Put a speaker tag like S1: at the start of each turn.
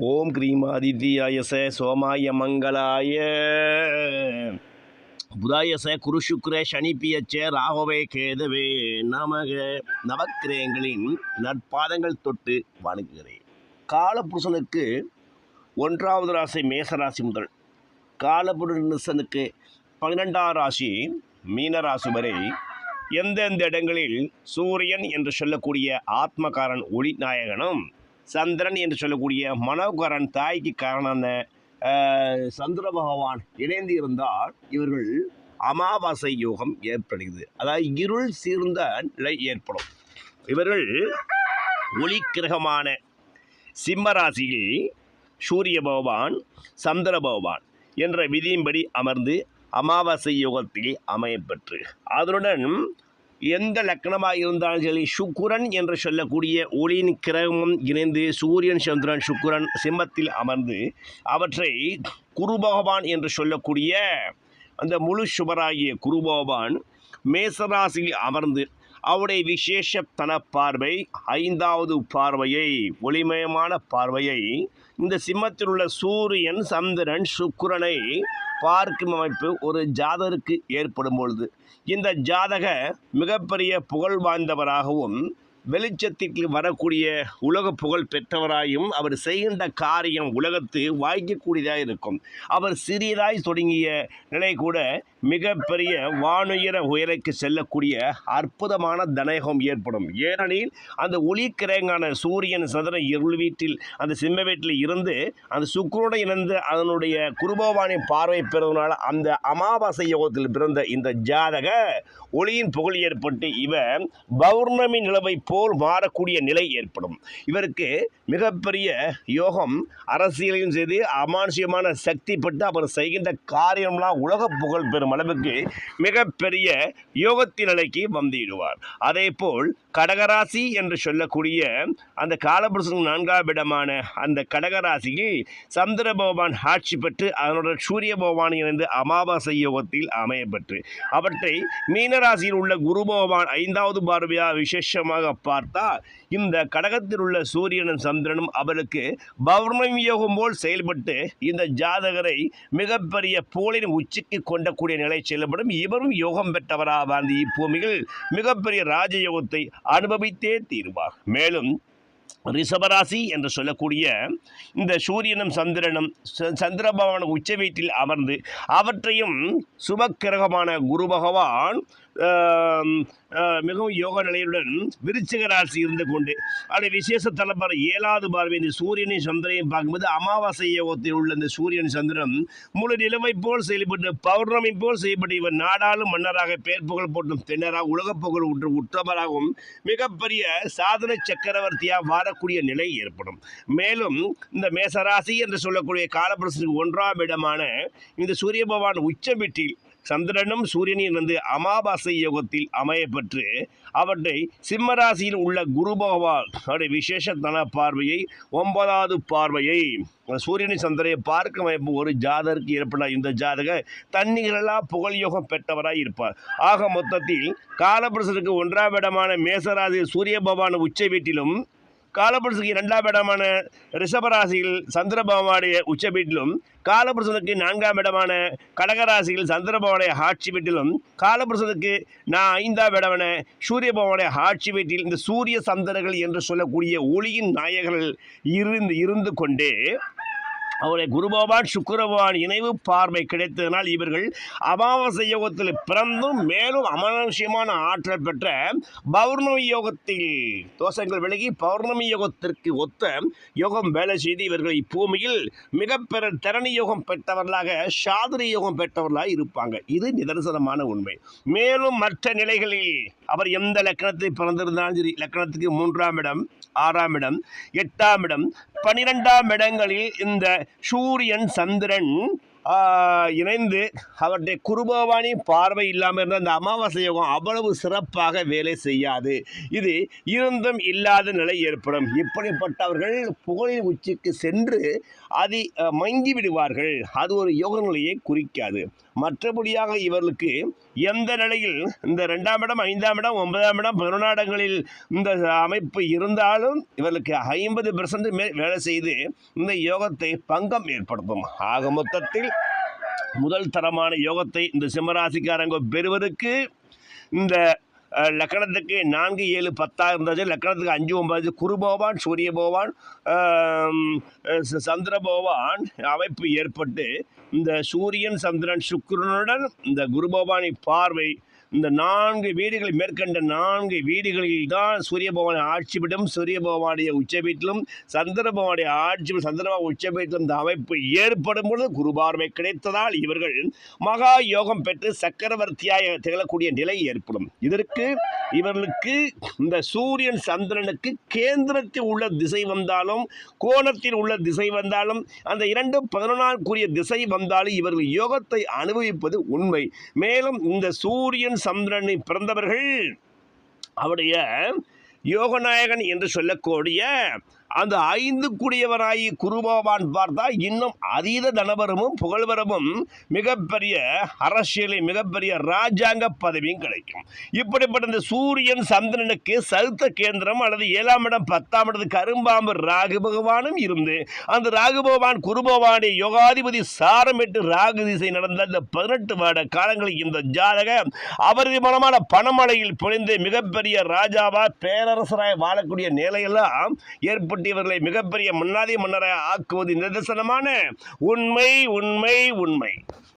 S1: ஓம் cream சோமாய மங்களாய. புதாயச குரு சுக்ர சனி ராகவே கேதவே நமக. நவக்கிரகங்களின் நற்பாதங்கள் தொட்டு வணங்குகிறேன் காலபுருஷனுக்கு ஒன்றாவது ராசி மேசராசி முதல். காலபுருஷனுக்கு பன்னிரெண்டாம் ராசி மீனராசி வரை எந்தெந்த இடங்களில் சூரியன் என்று சொல்லக்கூடிய ஆத்மகாரன் ஒளி நாயகனும் சந்திரன் என்று சொல்லக்கூடிய மனோகரன் தாய்க்கு காரணான சந்திர பகவான் இணைந்து இருந்தால் இவர்கள் அமாவாசை யோகம் ஏற்படுகிறது. அதாவது இருள் சீர்ந்த நிலை ஏற்படும். இவர்கள் ஒளி கிரகமான சிம்மராசியில் சூரிய பகவான் சந்திர பகவான் என்ற விதியின்படி அமர்ந்து அமாவாசை யோகத்தில் அமையப்பெற்று அதனுடன் எந்த லக்னமாக இருந்தாலும் சரி சுக்குரன் என்று சொல்லக்கூடிய ஒளியின் கிரகமும் இணைந்து சூரியன் சந்திரன் சுக்குரன் சிம்மத்தில் அமர்ந்து அவற்றை குரு பகவான் என்று சொல்லக்கூடிய அந்த முழு சுபராகிய குரு பகவான் மேசராசியில் அமர்ந்து அவருடைய விசேஷ பார்வை ஐந்தாவது பார்வையை ஒளிமயமான பார்வையை இந்த சிம்மத்தில் உள்ள சூரியன் சந்திரன் சுக்கிரனை பார்க்கும் அமைப்பு ஒரு ஜாதகருக்கு ஏற்படும் பொழுது. இந்த ஜாதக மிகப்பெரிய புகழ் வாய்ந்தவராகவும் வெளிச்சத்திற்கு வரக்கூடிய உலக புகழ் பெற்றவராயும் அவர் செய்கின்ற காரியம் உலகத்து வாய்க்கக்கூடியதாக இருக்கும். அவர் சிறியதாய் தொடங்கிய நிலை கூட மிகப்பெரிய வானுயர உயரைக்கு செல்லக்கூடிய அற்புதமான தனயோகம் ஏற்படும். ஏனெனில் அந்த ஒளி சூரியன் சதுர இருள் வீட்டில் அந்த சிம்ம வீட்டில் இருந்து அந்த சுக்கரோடு இணைந்து அதனுடைய குருபவானின் பார்வை பெறுவதனால அந்த அமாவாசை யோகத்தில் பிறந்த இந்த ஜாதக ஒளியின் புகழ் ஏற்பட்டு இவர் பௌர்ணமி நிலவை போல் மாறக்கூடிய நிலை ஏற்படும். இவருக்கு மிகப்பெரிய யோகம் அரசியலையும் செய்து அமானுஷ்யமான சக்தி பட்டு அவர் செய்கின்ற காரியம்லாம் உலக புகழ் பெறும். அளவுக்கு மிகப்பெரிய யோகத்தின் நிலைக்கு வந்திடுவார். அதே போல் கடகராசி என்று சொல்லக்கூடிய அந்த காலபுருஷன் நான்காம் இடமான அந்த கடகராசியில் சந்திர பகவான் ஆட்சி பெற்று அதனுடன் சூரிய பகவான் இணைந்து அமாவாசை யோகத்தில் அமையப்பெற்று அவற்றை மீனராசியில் உள்ள குரு பகவான் ஐந்தாவது பார்வையாக விசேஷமாக பார்த்தால் இந்த கடகத்தில் உள்ள சூரியனும் சந்திரனும் அவருக்கு பௌர்ணமி யோகம் போல் செயல்பட்டு இந்த ஜாதகரை மிகப்பெரிய போலின் உச்சிக்கு கொண்டக்கூடிய நிலை செல்லப்படும் இவரும் யோகம் பெற்றவராக இப்பூமியில் மிகப்பெரிய ராஜயோகத்தை அனுபவித்தே தீருவார். மேலும் ரிஷபராசி என்று சொல்லக்கூடிய இந்த சூரியனும் சந்திரனும் ச- சந்திரபகவான் உச்ச வீட்டில் அமர்ந்து அவற்றையும் சுபக்கிரகமான குரு பகவான் மிகவும் யோக நிலையுடன் விருச்சிக ராசி இருந்து கொண்டு அப்படி விசேஷ தலைப்பார் ஏழாவது பார்வை இந்த சூரியனையும் சந்திரனையும் பார்க்கும்போது அமாவாசை யோகத்தில் உள்ள இந்த சூரியன் சந்திரன் முழு நிலவை போல் செயல்பட்டு பௌர்ணமி போல் செய்யப்பட்டு இவர் நாடாளும் மன்னராக பெயர் புகழ் போட்டும் தென்னராக உலகப் புகழ் உற்று உற்றவராகவும் மிகப்பெரிய சாதன சக்கரவர்த்தியாக வாழக்கூடிய நிலை ஏற்படும். மேலும் இந்த மேசராசி என்று சொல்லக்கூடிய காலப்பிரசனுக்கு ஒன்றாம் இடமான இந்த சூரிய பகவான் உச்ச வீட்டில் சந்திரனும் சூரியனின் வந்து அமாவாசை யோகத்தில் அமையப்பெற்று அவற்றை சிம்மராசியில் உள்ள குரு பகவான் அவருடைய விசேஷ பார்வையை ஒன்பதாவது பார்வையை சூரியனை சந்திரையை பார்க்க வாய்ப்பு ஒரு ஜாதருக்கு ஏற்பட இந்த ஜாதகர் தன்னிகளெல்லாம் புகழ் யோகம் பெற்றவராக இருப்பார். ஆக மொத்தத்தில் காலபுருஷனுக்கு ஒன்றாம் இடமான மேசராசி சூரிய பகவான் உச்ச வீட்டிலும் காலபுருஷனுக்கு இரண்டாம் இடமான ரிஷபராசியில் சந்திரபகவானுடைய உச்ச வீட்டிலும் காலபுருஷனுக்கு நான்காம் இடமான கடகராசியில் சந்திரபவனுடைய ஆட்சி வீட்டிலும் காலபுருஷனுக்கு நான் ஐந்தாம் இடமான சூரிய ஆட்சி வீட்டில் இந்த சூரிய சந்திரர்கள் என்று சொல்லக்கூடிய ஒளியின் நாயகர்கள் இருந்து இருந்து கொண்டு அவருடைய குருபவான் சுக்கரபவான் இணைவு பார்வை கிடைத்ததனால் இவர்கள் அமாவாசை யோகத்தில் பிறந்தும் மேலும் அமானுஷ்யமான ஆற்றல் பெற்ற பௌர்ணமி யோகத்தில் தோஷங்கள் விலகி பௌர்ணமி யோகத்திற்கு ஒத்த யோகம் வேலை செய்து இவர்கள் இப்பூமியில் மிகப்பெற திறனி யோகம் பெற்றவர்களாக சாதுரி யோகம் பெற்றவர்களாக இருப்பாங்க. இது நிதர்சனமான உண்மை. மேலும் மற்ற நிலைகளில் அவர் எந்த லக்கணத்தில் பிறந்திருந்தாலும் சரி லக்கணத்துக்கு மூன்றாம் இடம் ஆறாம் இடம் எட்டாம் இடம் பனிரெண்டாம் இடங்களில் இந்த சூரியன் சந்திரன் இணைந்து அவருடைய குருபவானி பார்வை இல்லாமல் இருந்த அந்த அமாவாசை யோகம் அவ்வளவு சிறப்பாக வேலை செய்யாது. இது இருந்தும் இல்லாத நிலை ஏற்படும். இப்படிப்பட்டவர்கள் புகழின் உச்சிக்கு சென்று அதை மங்கி விடுவார்கள். அது ஒரு யோக நிலையை குறிக்காது. மற்றபடியாக இவர்களுக்கு எந்த நிலையில் இந்த ரெண்டாம் இடம் ஐந்தாம் இடம் ஒன்பதாம் இடம் பதினொன்றாம் இடங்களில் இந்த அமைப்பு இருந்தாலும் இவர்களுக்கு ஐம்பது பெர்சன்ட் மேல் வேலை செய்து இந்த யோகத்தை பங்கம் ஏற்படுத்தும். ஆக மொத்தத்தில் முதல் தரமான யோகத்தை இந்த சிம்மராசிக்காரங்க பெறுவதற்கு இந்த லக்கணத்துக்கு நான்கு ஏழு பத்தாக இருந்தது லக்கணத்துக்கு அஞ்சு ஒன்பது குரு பகவான் சூரிய பகவான் சந்திர பகவான் அமைப்பு ஏற்பட்டு இந்த சூரியன் சந்திரன் சுக்கிரனுடன் இந்த குரு பகவானின் பார்வை இந்த நான்கு வீடுகள் மேற்கண்ட நான்கு வீடுகளில் தான் சூரிய பகவான் ஆட்சி விடும் சூரிய பகவானுடைய உச்ச வீட்டிலும் சந்திர பகவானுடைய ஆட்சி சந்திர உச்ச வீட்டிலும் இந்த அமைப்பு ஏற்படும் பொழுது குரு பார்வை கிடைத்ததால் இவர்கள் மகா யோகம் பெற்று சக்கரவர்த்தியாக திகழக்கூடிய நிலை ஏற்படும். இதற்கு இவர்களுக்கு இந்த சூரியன் சந்திரனுக்கு கேந்திரத்தில் உள்ள திசை வந்தாலும் கோணத்தில் உள்ள திசை வந்தாலும் அந்த இரண்டும் பதினொன்றாம் கூறிய திசை வந்தாலும் இவர்கள் யோகத்தை அனுபவிப்பது உண்மை. மேலும் இந்த சூரியன் சந்திரனை பிறந்தவர்கள் அவருடைய யோகநாயகன் என்று சொல்லக்கூடிய அந்த ஐந்து கூடியவராகி குருபவான் பார்த்தா இன்னும் அதீத தனபரமும் புகழ்வரமும் மிகப்பெரிய அரசியலில் மிகப்பெரிய ராஜாங்க பதவியும் கிடைக்கும். இப்படிப்பட்ட இந்த சூரியன் சந்திரனுக்கு சருத்த கேந்திரம் அல்லது ஏழாம் இடம் பத்தாம் இடத்து கரும்பாம்பு ராகு பகவானும் இருந்து அந்த ராகு பகவான் குருபவானை யோகாதிபதி சாரமிட்டு ராகு திசை நடந்த இந்த பதினெட்டு வருட காலங்களில் இந்த ஜாதக அவரது மூலமான பணமழையில் பொழிந்து மிகப்பெரிய ராஜாவா பேரரசராய் வாழக்கூடிய நிலையெல்லாம் ஏற்பட்டு இவர்களை மிகப்பெரிய மன்னாதி மன்னராக ஆக்குவது நிதர்சனமான உண்மை உண்மை உண்மை.